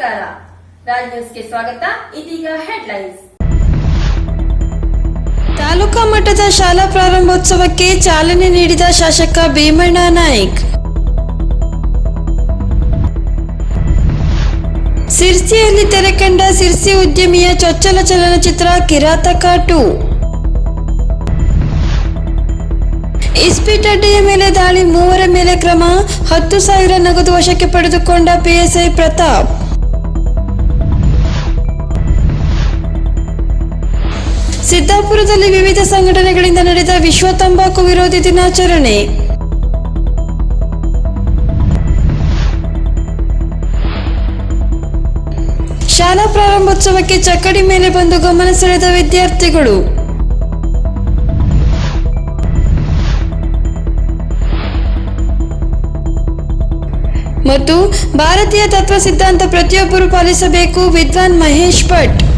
ರಾಜ್ ನ್ಯೂಸ್ಗೆ ಸ್ವಾಗತ. ಇದೀಗ ಹೆಡ್ಲೈನ್ಸ್. ತಾಲೂಕಾ ಮಟ್ಟದ ಶಾಲಾ ಪ್ರಾರಂಭೋತ್ಸವಕ್ಕೆ ಚಾಲನೆ ನೀಡಿದ ಶಾಸಕ ಭೀಮಣ್ಣ ನಾಯ್ಕ್. ಸಿರ್ಸಿಯಲ್ಲಿ ತೆರೆಕಂಡ ಸಿರ್ಸಿ ಉದ್ಯಮಿಯ ಚೊಚ್ಚಲ ಚಲನಚಿತ್ರ ಕಿರಾತಕ ಟು. ಇಸ್ಪೀಟಡ್ಡೆಯ ಮೇಲೆ ದಾಳಿ ಮೂವರ ಮೇಲೆ ಕ್ರಮ, ಹತ್ತು ಸಾವಿರ ನಗದು ವಶಕ್ಕೆ ಪಡೆದುಕೊಂಡ ಪಿಎಸ್ಐ ಪ್ರತಾಪ್. ಸಿದ್ದಾಪುರದಲ್ಲಿ ವಿವಿಧ ಸಂಘಟನೆಗಳಿಂದ ನಡೆದ ವಿಶ್ವ ತಂಬಾಕು ವಿರೋಧಿ ದಿನಾಚರಣೆ. ಶಾಲಾ ಪ್ರಾರಂಭೋತ್ಸವಕ್ಕೆ ಚಕ್ಕಡಿ ಮೇಲೆ ಬಂದು ಗಮನ ಸೆಳೆದ ವಿದ್ಯಾರ್ಥಿಗಳು. ಮತ್ತು ಭಾರತೀಯ ತತ್ವ ಸಿದ್ಧಾಂತ ಪ್ರತಿಯೊಬ್ಬರು ಪಾಲಿಸಬೇಕು, ವಿದ್ವಾನ್ ಮಹೇಶ್ ಭಟ್.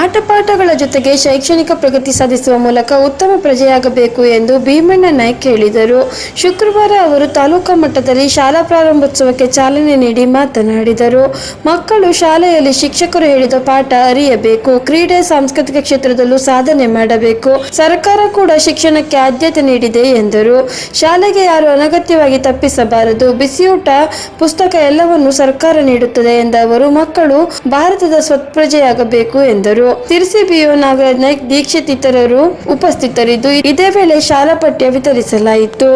ಆಟಪಾಠಗಳ ಜೊತೆಗೆ ಶೈಕ್ಷಣಿಕ ಪ್ರಗತಿ ಸಾಧಿಸುವ ಮೂಲಕ ಉತ್ತಮ ಪ್ರಜೆಯಾಗಬೇಕು ಎಂದು ಭೀಮಣ್ಣ ನಾಯ್ಕ್ ಹೇಳಿದರು. ಶುಕ್ರವಾರ ಅವರು ತಾಲೂಕಾ ಮಟ್ಟದಲ್ಲಿ ಶಾಲಾ ಪ್ರಾರಂಭೋತ್ಸವಕ್ಕೆ ಚಾಲನೆ ನೀಡಿ ಮಾತನಾಡಿದರು. ಮಕ್ಕಳು ಶಾಲೆಯಲ್ಲಿ ಶಿಕ್ಷಕರು ಹೇಳಿದ ಪಾಠ ಅರಿಯಬೇಕು. ಕ್ರೀಡೆ ಸಾಂಸ್ಕೃತಿಕ ಕ್ಷೇತ್ರದಲ್ಲೂ ಸಾಧನೆ ಮಾಡಬೇಕು. ಸರ್ಕಾರ ಕೂಡ ಶಿಕ್ಷಣಕ್ಕೆ ಆದ್ಯತೆ ನೀಡಿದೆ ಎಂದರು. ಶಾಲೆಗೆ ಯಾರು ಅನಗತ್ಯವಾಗಿ ತಪ್ಪಿಸಬಾರದು. ಬಿಸಿಯೂಟ ಪುಸ್ತಕ ಎಲ್ಲವನ್ನು ಸರ್ಕಾರ ನೀಡುತ್ತದೆ ಎಂದ ಅವರು, ಮಕ್ಕಳು ಭಾರತದ ಸ್ವತ್ಪ್ರಜೆಯಾಗಬೇಕು ಎಂದರು. ತಿರ್ಸಿ ಬಿಒ ನಾಗರಾಜ್ ನಾಯ್ಕ್ ದೀಕ್ಷಿತ್ ಇತರರು ಉಪಸ್ಥಿತರಿದ್ದು ಇದೇ ವೇಳೆ ಶಾಲಾ ಪಠ್ಯ ವಿತರಿಸಲಾಯಿತು.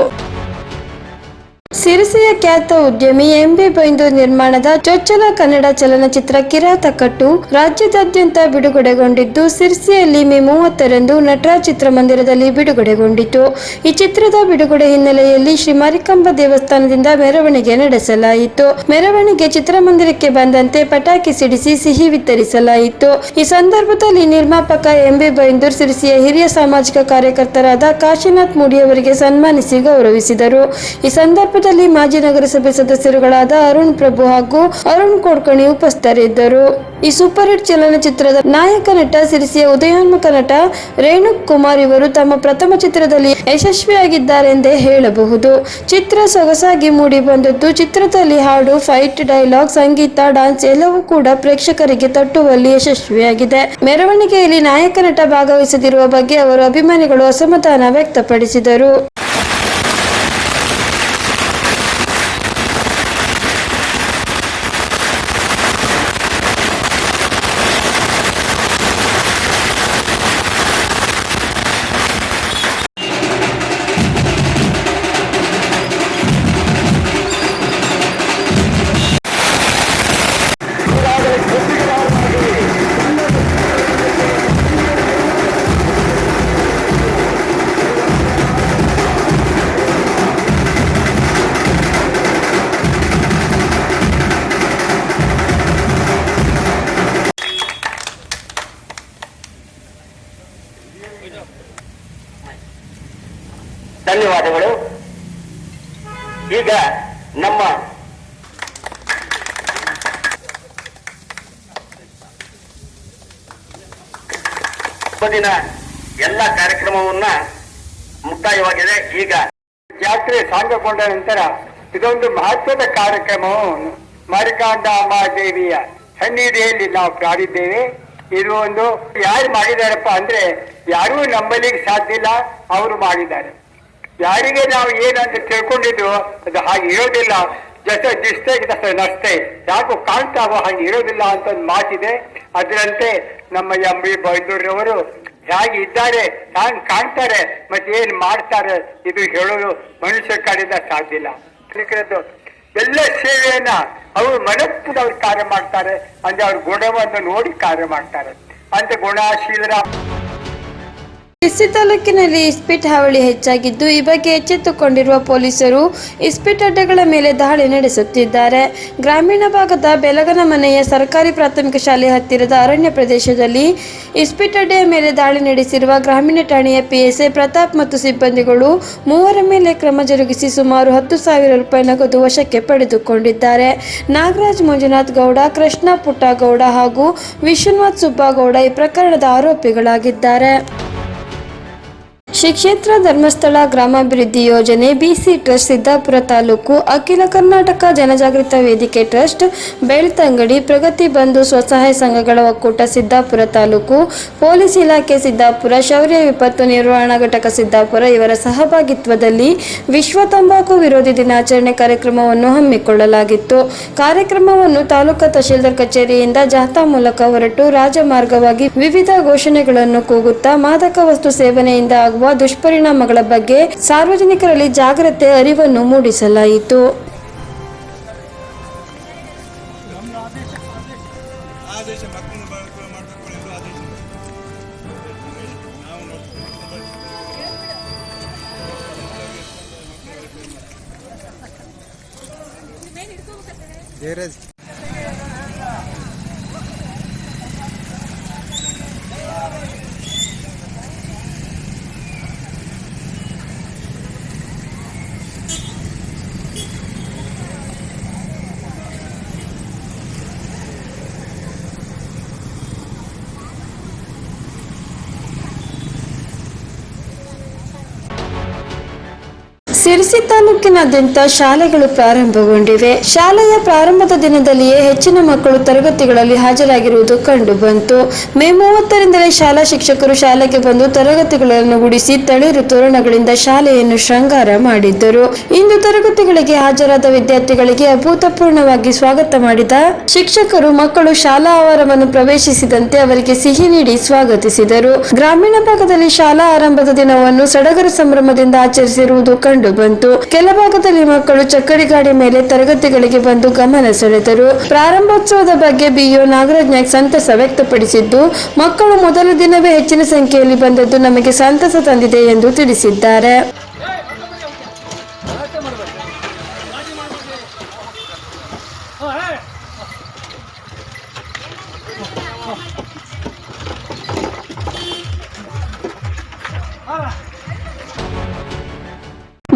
ಸಿರಿಸಿಯ ಖ್ಯಾತ ಉದ್ಯಮಿ ಎಂಬಿ ಬೈಂದು ನಿರ್ಮಾಣದ ಚೊಚ್ಚಲ ಕನ್ನಡ ಚಲನಚಿತ್ರ ಕಿರಾತಕಟ್ಟು ರಾಜ್ಯದಾದ್ಯಂತ ಬಿಡುಗಡೆಗೊಂಡಿದ್ದು ಸಿರಿಸೆಯಲ್ಲಿ ಮೇ ಮೂವತ್ತರಂದು ನಟರಾಜ್ ಚಿತ್ರಮಂದಿರದಲ್ಲಿ ಬಿಡುಗಡೆಗೊಂಡಿತು ಈ ಚಿತ್ರದ ಬಿಡುಗಡೆ ಹಿನ್ನೆಲೆಯಲ್ಲಿ ಶ್ರೀ ಮಾರಿಕಾಂಬ ದೇವಸ್ಥಾನದಿಂದ ಮೆರವಣಿಗೆ ನಡೆಸಲಾಯಿತು. ಮೆರವಣಿಗೆ ಚಿತ್ರಮಂದಿರಕ್ಕೆ ಬಂದಂತೆ ಪಟಾಕಿ ಸಿಡಿಸಿ ಸಿಹಿ ವಿತರಿಸಲಾಯಿತು. ಈ ಸಂದರ್ಭದಲ್ಲಿ ನಿರ್ಮಾಪಕ ಎಂಬಿ ಬೈಂದೂರ್ ಸಿರಿಸಿಯ ಹಿರಿಯ ಸಾಮಾಜಿಕ ಕಾರ್ಯಕರ್ತರಾದ ಕಾಶಿನಾಥ್ ಮೂಡಿಯವರಿಗೆ ಸನ್ಮಾನಿಸಿ ಗೌರವಿಸಿದರು. ಈ ಸಂದರ್ಭದಲ್ಲಿ ಮಾಜಿ ನಗರಸಭೆ ಸದಸ್ಯರುಗಳಾದ ಅರುಣ್ ಪ್ರಭು ಹಾಗೂ ಅರುಣ್ ಕೋಡ್ಕಣಿ ಉಪಸ್ಥಿತರಿದ್ದರು. ಈ ಸೂಪರ್ ಹಿಟ್ ಚಲನಚಿತ್ರದ ನಾಯಕ ನಟ ಸಿರಿಸಿಯ ಉದಯೋನ್ಮುಖ ನಟ ರೇಣುಕ್ ಕುಮಾರ್ ಇವರು ತಮ್ಮ ಪ್ರಥಮ ಚಿತ್ರದಲ್ಲಿ ಯಶಸ್ವಿಯಾಗಿದ್ದಾರೆಂದೇ ಹೇಳಬಹುದು. ಚಿತ್ರ ಸೊಗಸಾಗಿ ಮೂಡಿ ಬಂದದ್ದು ಚಿತ್ರದಲ್ಲಿ ಹಾಡು, ಫೈಟ್, ಡೈಲಾಗ್, ಸಂಗೀತ, ಡಾನ್ಸ್ ಎಲ್ಲವೂ ಕೂಡ ಪ್ರೇಕ್ಷಕರಿಗೆ ತಟ್ಟುವಲ್ಲಿ ಯಶಸ್ವಿಯಾಗಿದೆ. ಮೆರವಣಿಗೆಯಲ್ಲಿ ನಾಯಕ ನಟ ಭಾಗವಹಿಸದಿರುವ ಬಗ್ಗೆ ಅವರು ಅಭಿಮಾನಿಗಳು ಅಸಮಾಧಾನ ವ್ಯಕ್ತಪಡಿಸಿದರು. ಧನ್ಯವಾದಗಳು. ಈಗ ನಮ್ಮ ದಿನ ಎಲ್ಲ ಕಾರ್ಯಕ್ರಮವನ್ನ ಮುಕ್ತಾಯವಾಗಿದೆ. ಈಗ ಜಾತ್ರೆ ಸಾಂಗಕೊಂಡ ನಂತರ ಇದೊಂದು ಮಹತ್ವದ ಕಾರ್ಯಕ್ರಮವನ್ನು ಮಾರಿಕಾಂಡ ದೇವಿಯ ಸನ್ನಿಧಿಯಲ್ಲಿ ನಾವು ಕಾಡಿದ್ದೇವೆ ಇದು ಒಂದು ಯಾರು ಮಾಡಿದಾರಪ್ಪ ಅಂದ್ರೆ ಯಾರೂ ನಂಬಲಿಕ್ಕೆ ಸಾಧ್ಯ ಇಲ್ಲ, ಅವರು ಮಾಡಿದ್ದಾರೆ. ಯಾರಿಗೆ ನಾವು ಏನಂತ ತಿಳ್ಕೊಂಡಿದ್ರು ಅದು ಹಾಗೆ ಇರೋದಿಲ್ಲ. ಜೊತೆ ಅಷ್ಟೇ ನಷ್ಟೇ. ಯಾಕೋ ಕಾಣ್ತಾವೋ ಹಾಗೆ ಇರೋದಿಲ್ಲ ಅಂತ ಒಂದು ಮಾತಿದೆ. ಅದರಂತೆ ನಮ್ಮ ಎಂ ಬಿ ಬೈದೂರವರು ಹೇಗೆ ಇದ್ದಾರೆ, ಹ್ಯಾಂಗ್ ಕಾಣ್ತಾರೆ, ಮತ್ತೆ ಏನ್ ಮಾಡ್ತಾರೆ, ಇದು ಹೇಳೋದು ಮನುಷ್ಯ ಕಡೆಯಿಂದ ಸಾಧ್ಯ ಇಲ್ಲ. ಎಲ್ಲ ಸೇವೆಯನ್ನ ಅವರು ಮನಸ್ಸಿನ ಅವ್ರು ಕಾರ್ಯ ಮಾಡ್ತಾರೆ. ಅಂದ್ರೆ ಅವ್ರ ಗುಣವನ್ನು ನೋಡಿ ಕಾರ್ಯ ಮಾಡ್ತಾರೆ. ಅಂತ ಗುಣಶೀಲರ ಸಿರ್ಸಿ ತಾಲೂಕಿನಲ್ಲಿ ಇಸ್ಪಿಟ್ ಹಾವಳಿ ಹೆಚ್ಚಾಗಿದ್ದು, ಈ ಬಗ್ಗೆ ಎಚ್ಚೆತ್ತುಕೊಂಡಿರುವ ಪೊಲೀಸರು ಇಸ್ಪಿಟ್ ಅಡ್ಡಗಳ ಮೇಲೆ ದಾಳಿ ನಡೆಸುತ್ತಿದ್ದಾರೆ. ಗ್ರಾಮೀಣ ಭಾಗದ ಬೆಲಗನ ಮನೆಯ ಸರ್ಕಾರಿ ಪ್ರಾಥಮಿಕ ಶಾಲೆ ಹತ್ತಿರದ ಅರಣ್ಯ ಪ್ರದೇಶದಲ್ಲಿ ಇಸ್ಪಿಟ್ ಅಡ್ಡೆಯ ಮೇಲೆ ದಾಳಿ ನಡೆಸಿರುವ ಗ್ರಾಮೀಣ ಠಾಣೆಯ ಪಿಎಸ್ಐ ಪ್ರತಾಪ್ ಮತ್ತು ಸಿಬ್ಬಂದಿಗಳು ಮೂವರ ಮೇಲೆ ಕ್ರಮ ಜರುಗಿಸಿ ಸುಮಾರು ಹತ್ತು ಸಾವಿರ ರೂಪಾಯಿ ನಗದು ವಶಕ್ಕೆ ಪಡೆದುಕೊಂಡಿದ್ದಾರೆ. ನಾಗರಾಜ್ ಮಂಜುನಾಥ್ ಗೌಡ, ಕೃಷ್ಣ ಪುಟ್ಟಗೌಡ ಹಾಗೂ ವಿಶ್ವನಾಥ್ ಸುಬ್ಬಗೌಡ ಈ ಪ್ರಕರಣದ ಆರೋಪಿಗಳಾಗಿದ್ದಾರೆ. ಶ್ರೀ ಕ್ಷೇತ್ರ ಧರ್ಮಸ್ಥಳ ಗ್ರಾಮಾಭಿವೃದ್ಧಿ ಯೋಜನೆ ಬಿಸಿ ಟ್ರಸ್ಟ್ ಸಿದ್ದಾಪುರ ತಾಲೂಕು, ಅಖಿಲ ಕರ್ನಾಟಕ ಜನಜಾಗೃತ ವೇದಿಕೆ ಟ್ರಸ್ಟ್ ಬೆಳ್ತಂಗಡಿ ಪ್ರಗತಿ ಬಂಧು ಸ್ವಸಹಾಯ ಸಂಘಗಳ ಒಕ್ಕೂಟ ಸಿದ್ದಾಪುರ ತಾಲೂಕು, ಪೊಲೀಸ್ ಇಲಾಖೆ ಸಿದ್ದಾಪುರ, ಶೌರ್ಯ ವಿಪತ್ತು ನಿರ್ವಹಣಾ ಘಟಕ ಸಿದ್ದಾಪುರ ಇವರ ಸಹಭಾಗಿತ್ವದಲ್ಲಿ ವಿಶ್ವ ತಂಬಾಕು ವಿರೋಧಿ ದಿನಾಚರಣೆ ಕಾರ್ಯಕ್ರಮವನ್ನು ಹಮ್ಮಿಕೊಳ್ಳಲಾಗಿತ್ತು. ಕಾರ್ಯಕ್ರಮವನ್ನು ತಾಲೂಕಾ ತಹಶೀಲ್ದಾರ್ ಕಚೇರಿಯಿಂದ ಜಾಥಾ ಮೂಲಕ ಹೊರಟು ರಾಜಮಾರ್ಗವಾಗಿ ವಿವಿಧ ಘೋಷಣೆಗಳನ್ನು ಕೂಗುತ್ತಾ ಮಾದಕ ವಸ್ತು ಸೇವನೆಯಿಂದ ಆಗುವ ದುಷ್ಪರಿಣಾಮಗಳ ಬಗ್ಗೆ ಸಾರ್ವಜನಿಕರಲ್ಲಿ ಜಾಗ್ರತೆ ಅರಿವನ್ನು ಮೂಡಿಸಲಾಯಿತು. ಸಿರಿಸಿ ತಾಲೂಕಿನಾದ್ಯಂತ ಶಾಲೆಗಳು ಪ್ರಾರಂಭಗೊಂಡಿವೆ. ಶಾಲೆಯ ಪ್ರಾರಂಭದ ದಿನದಲ್ಲಿಯೇ ಹೆಚ್ಚಿನ ಮಕ್ಕಳು ತರಗತಿಗಳಲ್ಲಿ ಹಾಜರಾಗಿರುವುದು ಕಂಡು ಬಂತು. ಮೇ ಮೂವತ್ತರಿಂದಲೇ ಶಾಲಾ ಶಿಕ್ಷಕರು ಶಾಲೆಗೆ ಬಂದು ತರಗತಿಗಳನ್ನು ಗುಡಿಸಿ ತಳಿರು ತೋರಣಗಳಿಂದ ಶಾಲೆಯನ್ನು ಶೃಂಗಾರ ಮಾಡಿದ್ದರು. ಇಂದು ತರಗತಿಗಳಿಗೆ ಹಾಜರಾದ ವಿದ್ಯಾರ್ಥಿಗಳಿಗೆ ಅಭೂತಪೂರ್ಣವಾಗಿ ಸ್ವಾಗತ ಮಾಡಿದ ಶಿಕ್ಷಕರು ಮಕ್ಕಳು ಶಾಲಾ ಆವರಣವನ್ನು ಪ್ರವೇಶಿಸಿದಂತೆ ಅವರಿಗೆ ಸಿಹಿ ನೀಡಿ ಸ್ವಾಗತಿಸಿದರು. ಗ್ರಾಮೀಣ ಭಾಗದಲ್ಲಿ ಶಾಲಾ ಆರಂಭದ ದಿನವನ್ನು ಸಡಗರ ಸಂಭ್ರಮದಿಂದ ಆಚರಿಸಿರುವುದು ಕಂಡು ಬಂತು. ಕೆಲ ಭಾಗದಲ್ಲಿ ಮಕ್ಕಳು ಚಕ್ಕಡಿ ಗಾಡಿ ಮೇಲೆ ತರಗತಿಗಳಿಗೆ ಬಂದು ಗಮನ ಸೆಳೆದರು. ಪ್ರಾರಂಭೋತ್ಸವದ ಬಗ್ಗೆ ಬಿಇಒ ನಾಗರಾಜ್ ನಾಯ್ಕ್ ಸಂತಸ ವ್ಯಕ್ತಪಡಿಸಿದ್ದು, ಮಕ್ಕಳು ಮೊದಲ ದಿನವೇ ಹೆಚ್ಚಿನ ಸಂಖ್ಯೆಯಲ್ಲಿ ಬಂದದ್ದು ನಮಗೆ ಸಂತಸ ತಂದಿದೆ ಎಂದು ತಿಳಿಸಿದ್ದಾರೆ.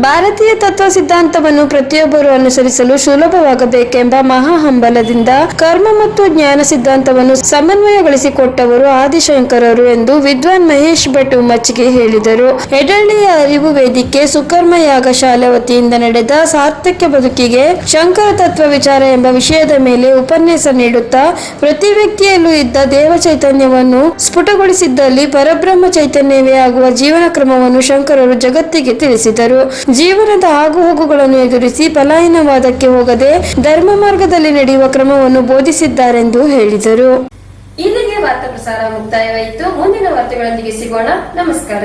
ಭಾರತೀಯ ತತ್ವ ಸಿದ್ಧಾಂತವನ್ನು ಪ್ರತಿಯೊಬ್ಬರು ಅನುಸರಿಸಲು ಸುಲಭವಾಗಬೇಕೆಂಬ ಮಹಾ ಹಂಬಲದಿಂದ ಕರ್ಮ ಮತ್ತು ಜ್ಞಾನ ಸಿದ್ಧಾಂತವನ್ನು ಸಮನ್ವಯಗೊಳಿಸಿಕೊಟ್ಟವರು ಆದಿಶಂಕರರು ಎಂದು ವಿದ್ವಾನ್ ಮಹೇಶ್ ಭಟ್ ಉಮ್ಮಚ್ಚಿಗೆ ಹೇಳಿದರು. ಎಡಳ್ಳಿಯ ಅರಿವು ವೇದಿಕೆ ಸುಕರ್ಮ ಯಾಗ ಶಾಲೆ ವತಿಯಿಂದ ನಡೆದ ಸಾರ್ಥಕ್ಯ ಬದುಕಿಗೆ ಶಂಕರ ತತ್ವ ವಿಚಾರ ಎಂಬ ವಿಷಯದ ಮೇಲೆ ಉಪನ್ಯಾಸ ನೀಡುತ್ತಾ ಪ್ರತಿ ವ್ಯಕ್ತಿಯಲ್ಲೂ ಇದ್ದ ದೇವ ಚೈತನ್ಯವನ್ನು ಸ್ಫುಟಗೊಳಿಸಿದ್ದಲ್ಲಿ ಪರಬ್ರಹ್ಮ ಚೈತನ್ಯವೇ ಆಗುವ ಜೀವನ ಕ್ರಮವನ್ನು ಶಂಕರರು ಜಗತ್ತಿಗೆ ತಿಳಿಸಿದರು. ಜೀವನದ ಆಗುಹೋಗುಗಳನ್ನು ಎದುರಿಸಿ ಪಲಾಯನವಾದಕ್ಕೆ ಹೋಗದೆ ಧರ್ಮ ಮಾರ್ಗದಲ್ಲಿ ನಡೆಯುವ ಕ್ರಮವನ್ನು ಬೋಧಿಸಿದ್ದಾರೆಂದು ಹೇಳಿದರು. ಇಲ್ಲಿಗೆ ವಾರ್ತಾ ಪ್ರಸಾರ ಮುಕ್ತಾಯವಾಯಿತು. ಮುಂದಿನ ವಾರ್ತೆಗಳೊಂದಿಗೆ ಸಿಗೋಣ. ನಮಸ್ಕಾರ.